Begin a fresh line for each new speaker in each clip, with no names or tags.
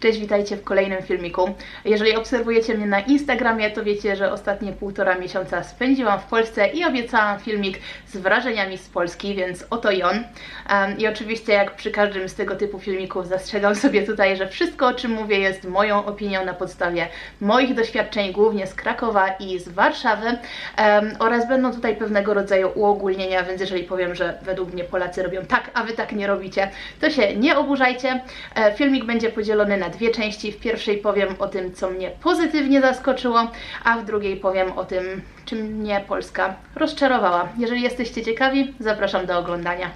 Cześć, witajcie w kolejnym filmiku. Jeżeli obserwujecie mnie na Instagramie, to wiecie, że ostatnie półtora miesiąca spędziłam w Polsce i obiecałam filmik z wrażeniami z Polski, więc oto i on. Um, I oczywiście, jak przy każdym z tego typu filmików, zastrzegam sobie tutaj, że wszystko, o czym mówię, jest moją opinią na podstawie moich doświadczeń, głównie z Krakowa i z Warszawy. Um, oraz będą tutaj pewnego rodzaju uogólnienia, więc jeżeli powiem, że według mnie Polacy robią tak, a wy tak nie robicie, to się nie oburzajcie. E, filmik będzie podzielony na dwie części. W pierwszej powiem o tym, co mnie pozytywnie zaskoczyło, a w drugiej powiem o tym, czym mnie Polska rozczarowała. Jeżeli jesteście ciekawi, zapraszam do oglądania.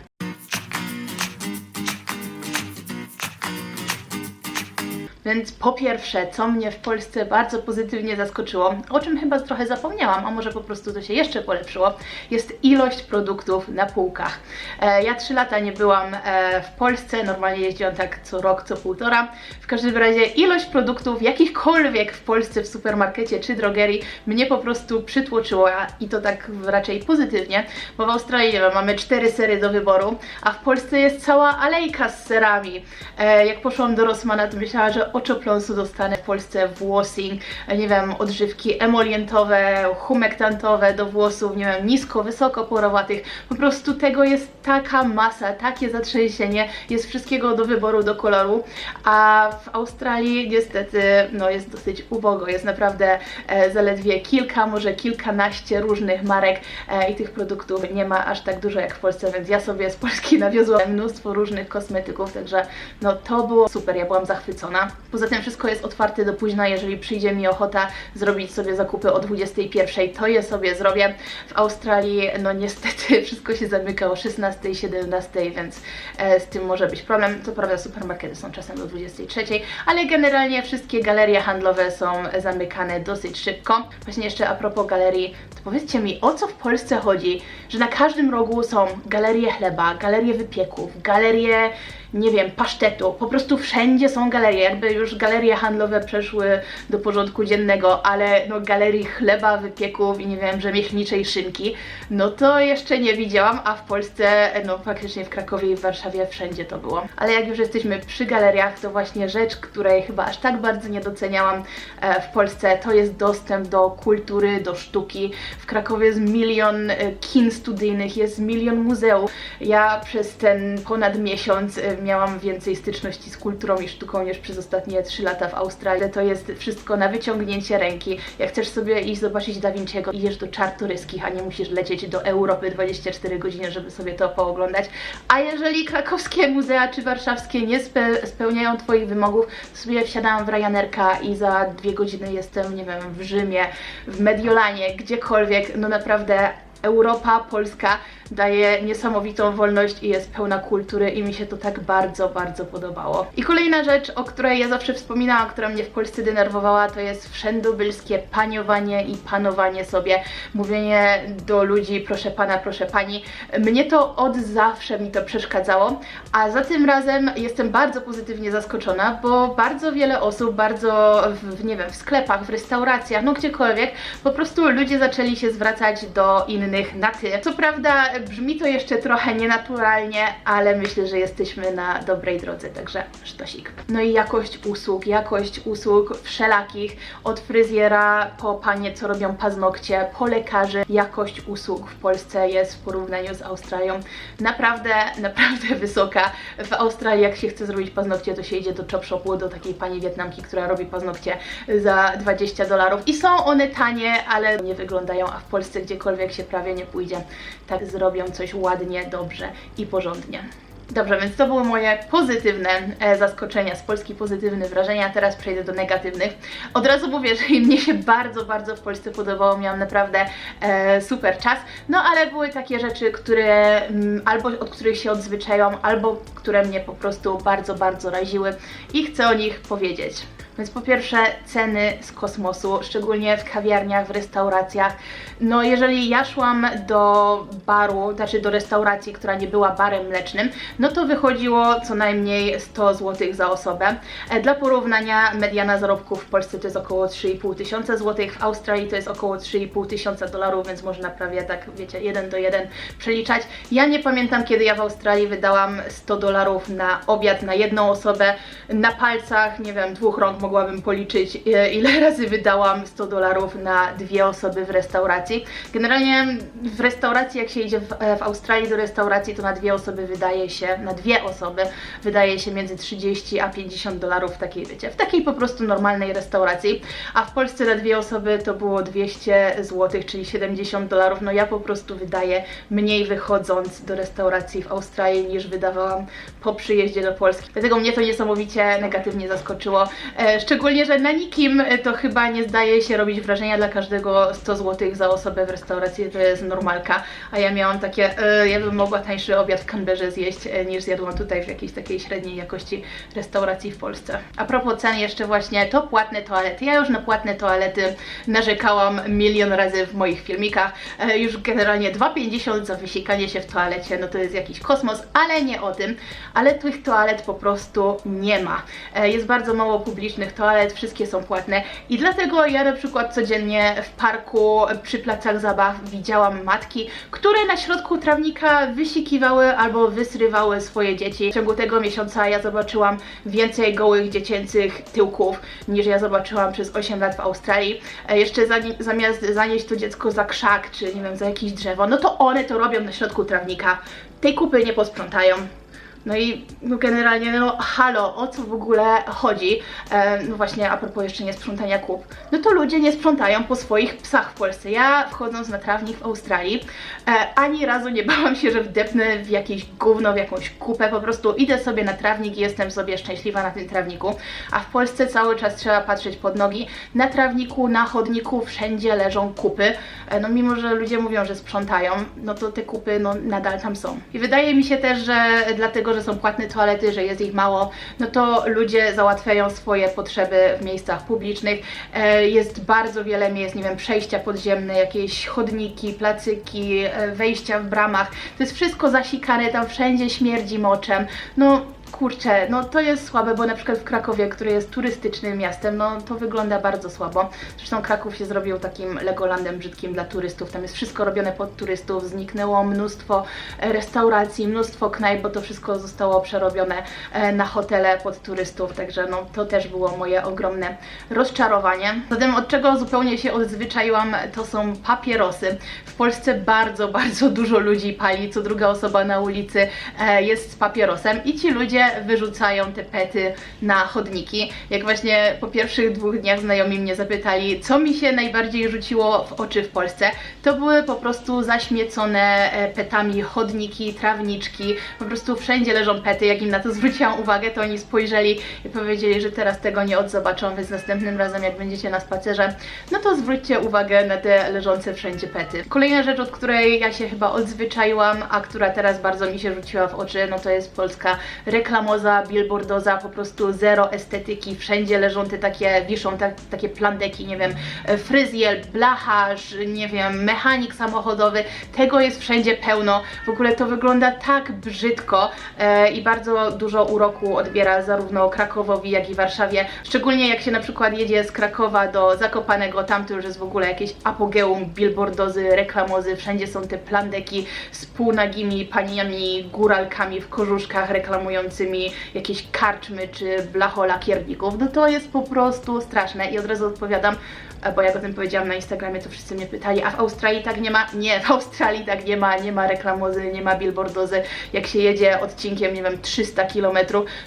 Więc po pierwsze, co mnie w Polsce bardzo pozytywnie zaskoczyło, o czym chyba trochę zapomniałam, a może po prostu to się jeszcze polepszyło, jest ilość produktów na półkach. E, ja trzy lata nie byłam e, w Polsce, normalnie jeździłam tak co rok, co półtora. W każdym razie ilość produktów jakichkolwiek w Polsce w supermarkecie czy drogerii mnie po prostu przytłoczyła i to tak raczej pozytywnie, bo w Australii wiem, mamy cztery sery do wyboru, a w Polsce jest cała alejka z serami. E, jak poszłam do Rossmana, to myślałam, że oczopląsu dostanę w Polsce włosing, nie wiem, odżywki emolientowe, humektantowe do włosów, nie wiem, nisko, wysoko porowatych. Po prostu tego jest taka masa, takie zatrzęsienie, jest wszystkiego do wyboru, do koloru, a w Australii niestety no, jest dosyć ubogo, jest naprawdę e, zaledwie kilka, może kilkanaście różnych marek e, i tych produktów nie ma aż tak dużo jak w Polsce, więc ja sobie z Polski nawiozłam mnóstwo różnych kosmetyków, także no to było super, ja byłam zachwycona. Poza tym wszystko jest otwarte do późna, jeżeli przyjdzie mi ochota zrobić sobie zakupy o 21, to je sobie zrobię. W Australii, no niestety, wszystko się zamyka o 16, 17, więc e, z tym może być problem. Co prawda supermarkety są czasem do 23, ale generalnie wszystkie galerie handlowe są zamykane dosyć szybko. Właśnie jeszcze a propos galerii, to powiedzcie mi, o co w Polsce chodzi, że na każdym rogu są galerie chleba, galerie wypieków, galerie nie wiem, pasztetu. Po prostu wszędzie są galerie, jakby już galerie handlowe przeszły do porządku dziennego, ale no galerii chleba, wypieków i nie wiem, rzemieślniczej szynki, no to jeszcze nie widziałam, a w Polsce, no faktycznie w Krakowie i w Warszawie wszędzie to było. Ale jak już jesteśmy przy galeriach, to właśnie rzecz, której chyba aż tak bardzo nie doceniałam e, w Polsce, to jest dostęp do kultury, do sztuki. W Krakowie jest milion e, kin studyjnych, jest milion muzeów. Ja przez ten ponad miesiąc miałam więcej styczności z kulturą i sztuką niż przez ostatnie 3 lata w Australii. To jest wszystko na wyciągnięcie ręki. Jak chcesz sobie iść zobaczyć Da Vinci'ego, idziesz do Czartoryskich, a nie musisz lecieć do Europy 24 godziny, żeby sobie to pooglądać. A jeżeli krakowskie muzea czy warszawskie nie spe spełniają Twoich wymogów, to sobie wsiadałam w Ryanerka i za dwie godziny jestem, nie wiem, w Rzymie, w Mediolanie, gdziekolwiek. No naprawdę Europa, Polska daje niesamowitą wolność i jest pełna kultury i mi się to tak bardzo, bardzo podobało. I kolejna rzecz, o której ja zawsze wspominałam, która mnie w Polsce denerwowała, to jest wszędobylskie paniowanie i panowanie sobie, mówienie do ludzi proszę pana, proszę pani. Mnie to od zawsze mi to przeszkadzało, a za tym razem jestem bardzo pozytywnie zaskoczona, bo bardzo wiele osób, bardzo, w, nie wiem, w sklepach, w restauracjach, no gdziekolwiek, po prostu ludzie zaczęli się zwracać do innych na ty. Co prawda brzmi to jeszcze trochę nienaturalnie, ale myślę, że jesteśmy na dobrej drodze, także sztosik. No i jakość usług, jakość usług wszelakich, od fryzjera po panie, co robią paznokcie, po lekarzy. Jakość usług w Polsce jest w porównaniu z Australią naprawdę, naprawdę wysoka. W Australii jak się chce zrobić paznokcie, to się idzie do Chop Shopu, do takiej pani Wietnamki, która robi paznokcie za 20 dolarów i są one tanie, ale nie wyglądają, a w Polsce gdziekolwiek się prawie nie pójdzie, tak zrobią coś ładnie, dobrze i porządnie. Dobrze, więc to były moje pozytywne e, zaskoczenia z Polski, pozytywne wrażenia. Teraz przejdę do negatywnych. Od razu mówię, że mnie się bardzo, bardzo w Polsce podobało. Miałam naprawdę e, super czas. No ale były takie rzeczy, które mm, albo od których się odzwyczaiłam, albo które mnie po prostu bardzo, bardzo raziły i chcę o nich powiedzieć. Więc po pierwsze ceny z kosmosu, szczególnie w kawiarniach, w restauracjach. No jeżeli ja szłam do baru, znaczy do restauracji, która nie była barem mlecznym, no to wychodziło co najmniej 100 zł za osobę. E, Dla porównania mediana zarobków w Polsce to jest około 3,5 tysiąca złotych, w Australii to jest około 3,5 tysiąca dolarów, więc można prawie tak, wiecie, jeden do jeden przeliczać. Ja nie pamiętam, kiedy ja w Australii wydałam 100 dolarów na obiad na jedną osobę. Na palcach, nie wiem, dwóch rąk mogłabym policzyć, e, ile razy wydałam 100 dolarów na dwie osoby w restauracji. Generalnie w restauracji, jak się idzie w, e, w Australii do restauracji, to na dwie osoby wydaje się, na dwie osoby wydaje się między 30 a 50 dolarów w takiej, wiecie, w takiej po prostu normalnej restauracji. A w Polsce na dwie osoby to było 200 zł, czyli 70 dolarów. No ja po prostu wydaję mniej wychodząc do restauracji w Australii niż wydawałam po przyjeździe do Polski. Dlatego mnie to niesamowicie negatywnie zaskoczyło. Szczególnie, że na nikim e, to chyba nie zdaje się robić wrażenia dla każdego 100 zł za osobę w restauracji, to jest normalka. A ja miałam takie, e, ja bym mogła tańszy obiad w Canberrze zjeść e, niż zjadłam tutaj w jakiejś takiej średniej jakości restauracji w Polsce. A propos cen jeszcze właśnie, to płatne toalety. Ja już na płatne toalety narzekałam milion razy w moich filmikach. Już generalnie 2,50 za wysikanie się w toalecie, no to jest jakiś kosmos, ale nie o tym. Ale tych toalet po prostu nie ma. Jest bardzo mało publicznych toalet, wszystkie są płatne i dlatego ja na przykład codziennie w parku przy placach zabaw widziałam matki, które na środku trawnika wysikiwały albo wysrywały swoje dzieci. W ciągu tego miesiąca ja zobaczyłam więcej gołych dziecięcych tyłków niż ja zobaczyłam przez 8 lat w Australii. E, jeszcze zamiast zanieść to dziecko za krzak czy nie wiem, za jakieś drzewo, no to one to robią na środku trawnika. Tej kupy nie posprzątają. No i no generalnie, no halo, o co w ogóle chodzi? E, no właśnie, a propos jeszcze niesprzątania kup. No to ludzie nie sprzątają po swoich psach w Polsce. Ja wchodząc na trawnik w Australii, e, ani razu nie bałam się, że wdepnę w jakieś gówno, w jakąś kupę. Po prostu idę sobie na trawnik i jestem sobie szczęśliwa na tym trawniku. A w Polsce cały czas trzeba patrzeć pod nogi. Na trawniku, na chodniku, wszędzie leżą kupy. E, no mimo, że ludzie mówią, że sprzątają, no to te kupy no nadal tam są. I wydaje mi się też, że dlatego, że są płatne toalety, że jest ich mało, no to ludzie załatwiają swoje potrzeby w miejscach publicznych. E, Jest bardzo wiele miejsc, nie wiem, przejścia podziemne, jakieś chodniki, placyki, e, wejścia w bramach. To jest wszystko zasikane, tam wszędzie śmierdzi moczem. No kurczę, no to jest słabe, bo na przykład w Krakowie, który jest turystycznym miastem, no to wygląda bardzo słabo. Zresztą Kraków się zrobił takim Legolandem brzydkim dla turystów. Tam jest wszystko robione pod turystów, zniknęło mnóstwo e, restauracji, mnóstwo knajp, bo to wszystko zostało przerobione e, na hotele pod turystów, także no to też było moje ogromne rozczarowanie. Zatem od czego zupełnie się odzwyczaiłam, to są papierosy. W Polsce bardzo, bardzo dużo ludzi pali, co druga osoba na ulicy e, jest z papierosem i ci ludzie wyrzucają te pety na chodniki. Jak właśnie po pierwszych dwóch dniach znajomi mnie zapytali, co mi się najbardziej rzuciło w oczy w Polsce, to były po prostu zaśmiecone e, petami chodniki, trawniczki, po prostu wszędzie leżą pety. Jak im na to zwróciłam uwagę, to oni spojrzeli i powiedzieli, że teraz tego nie odzobaczą, więc następnym razem jak będziecie na spacerze, no to zwróćcie uwagę na te leżące wszędzie pety. Kolejna rzecz, od której ja się chyba odzwyczaiłam, a która teraz bardzo mi się rzuciła w oczy, no to jest polska reklamoza, billboardoza, po prostu zero estetyki, wszędzie leżą te takie, wiszą te, takie plandeki, nie wiem, e, fryzjer, blacharz, nie wiem, mechanik samochodowy, tego jest wszędzie pełno, w ogóle to wygląda tak brzydko e, i bardzo dużo uroku odbiera zarówno Krakowowi, jak i Warszawie, szczególnie jak się na przykład jedzie z Krakowa do Zakopanego, tam to już jest w ogóle jakieś apogeum billboardozy, reklamozy, wszędzie są te plandeki z półnagimi paniami, góralkami w kożuszkach reklamującymi jakieś karczmy czy blacholakierników, no to jest po prostu straszne i od razu odpowiadam, bo jak o tym powiedziałam na Instagramie, to wszyscy mnie pytali, a w Australii tak nie ma? Nie, w Australii tak nie ma, nie ma reklamozy, nie ma billboardozy. Jak się jedzie odcinkiem, nie wiem, 300 km,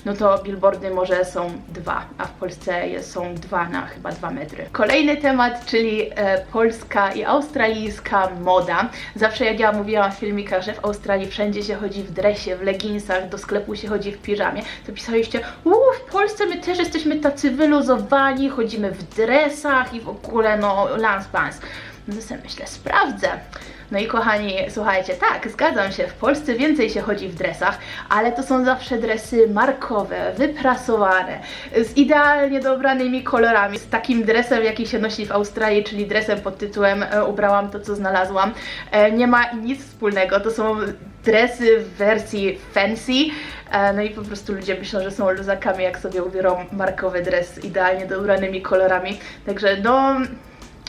no to billboardy może są dwa, a w Polsce są dwa na chyba dwa metry. Kolejny temat, czyli e, polska i australijska moda. Zawsze jak ja mówiłam w filmikach, że w Australii wszędzie się chodzi w dresie, w leginsach, do sklepu się chodzi w piżamie, to pisaliście, uuu, w Polsce my też jesteśmy tacy wyluzowani, chodzimy w dresach i w ogóle no lans pans. No myślę, sprawdzę. No i kochani, słuchajcie, tak, zgadzam się, w Polsce więcej się chodzi w dresach, ale to są zawsze dresy markowe, wyprasowane, z idealnie dobranymi kolorami, z takim dresem, jaki się nosi w Australii, czyli dresem pod tytułem e, ubrałam to, co znalazłam. E, nie ma nic wspólnego, to są dresy w wersji fancy, e, no i po prostu ludzie myślą, że są luzakami, jak sobie ubiorą markowy dres z idealnie dobranymi kolorami, także no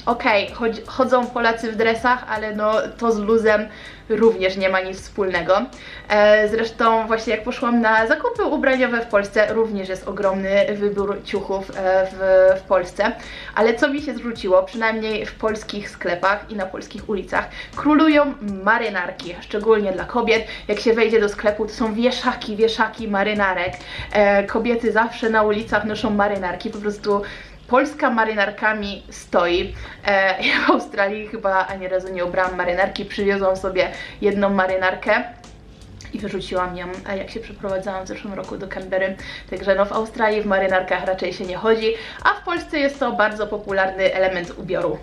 okej, chodzi- chodzą Polacy w dresach, ale no to z luzem również nie ma nic wspólnego. E, zresztą właśnie jak poszłam na zakupy ubraniowe w Polsce, również jest ogromny wybór ciuchów e, w, w Polsce. Ale co mi się zwróciło, przynajmniej w polskich sklepach i na polskich ulicach, królują marynarki, szczególnie dla kobiet. Jak się wejdzie do sklepu, to są wieszaki, wieszaki marynarek. E, kobiety zawsze na ulicach noszą marynarki, po prostu Polska marynarkami stoi. E, ja w Australii chyba ani razu nie ubrałam marynarki, przywiozłam sobie jedną marynarkę i wyrzuciłam ją, jak się przeprowadzałam w zeszłym roku do Canberry. Także no w Australii w marynarkach raczej się nie chodzi, a w Polsce jest to bardzo popularny element ubioru.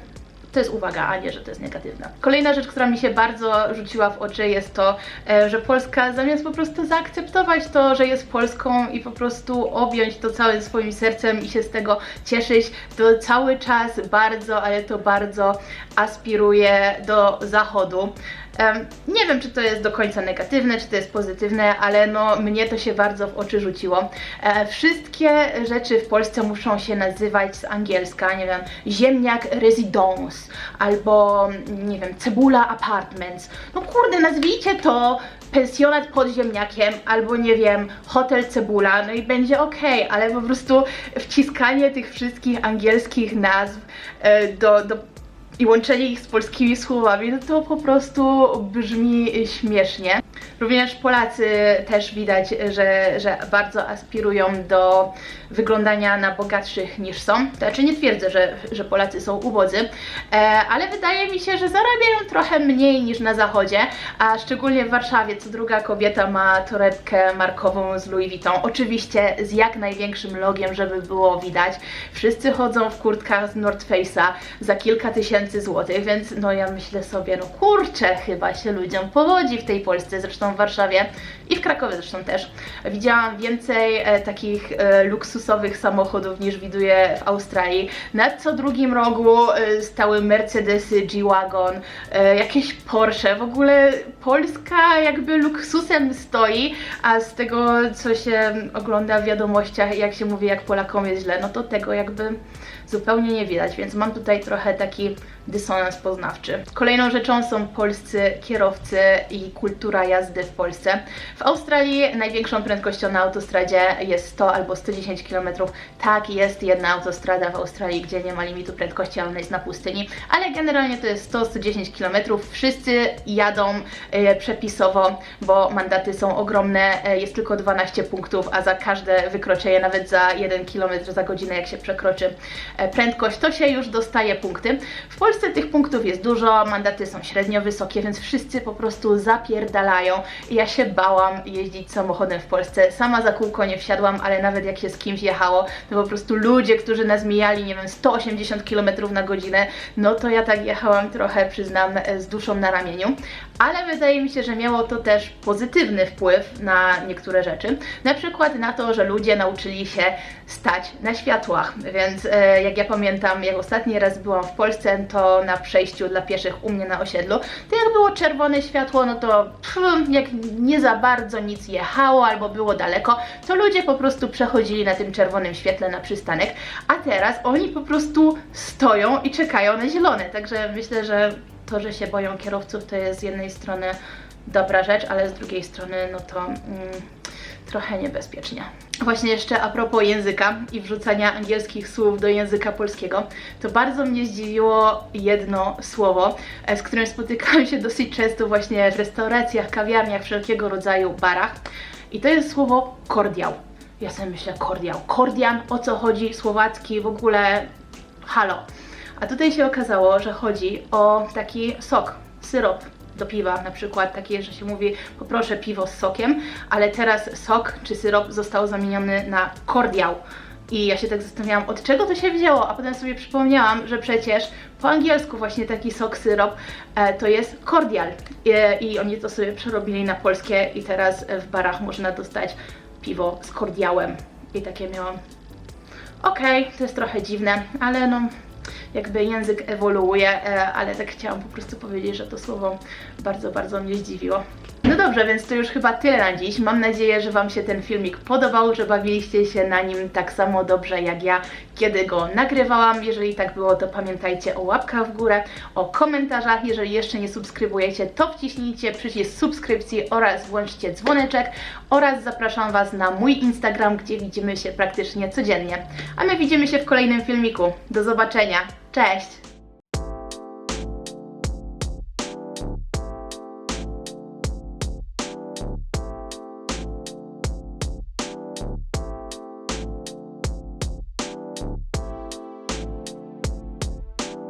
To jest uwaga, a nie, że to jest negatywne. Kolejna rzecz, która mi się bardzo rzuciła w oczy jest to, e, że Polska zamiast po prostu zaakceptować to, że jest Polską i po prostu objąć to całym swoim sercem i się z tego cieszyć, to cały czas bardzo, ale to bardzo aspiruje do zachodu. Nie wiem, czy to jest do końca negatywne, czy to jest pozytywne, ale no mnie to się bardzo w oczy rzuciło. E, wszystkie rzeczy w Polsce muszą się nazywać z angielska, nie wiem, ziemniak residence albo nie wiem, cebula apartments. No kurde, nazwijcie to pensjonat pod ziemniakiem albo nie wiem, hotel cebula, no i będzie ok, ale po prostu wciskanie tych wszystkich angielskich nazw e, do, do i łączenie ich z polskimi słowami, no to po prostu brzmi śmiesznie. Również Polacy też widać, że, że bardzo aspirują do wyglądania na bogatszych niż są. Znaczy nie twierdzę, że, że Polacy są ubodzy, e, ale wydaje mi się, że zarabiają trochę mniej niż na zachodzie, a szczególnie w Warszawie co druga kobieta ma torebkę markową z Louis Vuitton. Oczywiście z jak największym logiem, żeby było widać. Wszyscy chodzą w kurtkach z North Face'a za kilka tysięcy złotych, więc no ja myślę sobie, no kurczę, chyba się ludziom powodzi w tej Polsce, zresztą w Warszawie i w Krakowie zresztą też. Widziałam więcej e, takich e, luksusowych samochodów niż widuję w Australii. Na co drugim rogu e, stały Mercedesy, G-Wagon, jakieś Porsche. W ogóle Polska jakby luksusem stoi, a z tego co się ogląda w wiadomościach, jak się mówi, jak Polakom jest źle, no to tego jakby zupełnie nie widać, więc mam tutaj trochę taki dysonans poznawczy. Kolejną rzeczą są polscy kierowcy i kultura jazdy w Polsce. W Australii największą prędkością na autostradzie jest 100 albo 110 km. Tak, jest jedna autostrada w Australii, gdzie nie ma limitu prędkości, ale ona jest na pustyni, ale generalnie to jest 100-110 km. Wszyscy jadą e, przepisowo, bo mandaty są ogromne, e, jest tylko 12 punktów, a za każde wykroczenie, nawet za 1 km za godzinę, jak się przekroczy e, prędkość, to się już dostaje punkty. W Polsce tych punktów jest dużo, mandaty są średnio wysokie, więc wszyscy po prostu zapierdalają ja się bałam jeździć samochodem w Polsce. Sama za kółko nie wsiadłam, ale nawet jak się z kimś jechało, to po prostu ludzie, którzy nas mijali, nie wiem, 180 km na godzinę, no to ja tak jechałam trochę, przyznam, z duszą na ramieniu. Ale wydaje mi się, że miało to też pozytywny wpływ na niektóre rzeczy. Na przykład na to, że ludzie nauczyli się stać na światłach. Więc e, jak ja pamiętam, jak ostatni raz byłam w Polsce, to na przejściu dla pieszych u mnie na osiedlu, to jak było czerwone światło, no to pff, jak nie za bardzo nic jechało albo było daleko, to ludzie po prostu przechodzili na tym czerwonym świetle na przystanek, a teraz oni po prostu stoją i czekają na zielone. Także myślę, że to, że się boją kierowców, to jest z jednej strony dobra rzecz, ale z drugiej strony, no to mm, trochę niebezpiecznie. Właśnie jeszcze a propos języka i wrzucania angielskich słów do języka polskiego, to bardzo mnie zdziwiło jedno słowo, e, z którym spotykałam się dosyć często właśnie w restauracjach, kawiarniach, wszelkiego rodzaju barach. I to jest słowo kordiał. Ja sobie myślę, kordiał. Kordian, o co chodzi? Słowacki, w ogóle halo. A tutaj się okazało, że chodzi o taki sok, syrop do piwa, na przykład takie, że się mówi poproszę piwo z sokiem, ale teraz sok czy syrop został zamieniony na kordiał. I ja się tak zastanawiałam, od czego to się wzięło, a potem sobie przypomniałam, że przecież po angielsku właśnie taki sok syrop e, to jest cordial I, i oni to sobie przerobili na polskie i teraz w barach można dostać piwo z kordiałem. I takie miałam, okej, to jest trochę dziwne, ale no jakby język ewoluuje, e, ale tak chciałam po prostu powiedzieć, że to słowo bardzo, bardzo mnie zdziwiło. No dobrze, więc to już chyba tyle na dziś. Mam nadzieję, że Wam się ten filmik podobał, że bawiliście się na nim tak samo dobrze jak ja, kiedy go nagrywałam. Jeżeli tak było, to pamiętajcie o łapkach w górę, o komentarzach. Jeżeli jeszcze nie subskrybujecie, to wciśnijcie przycisk subskrypcji oraz włączcie dzwoneczek oraz zapraszam Was na mój Instagram, gdzie widzimy się praktycznie codziennie. A my widzimy się w kolejnym filmiku. Do zobaczenia. Cześć!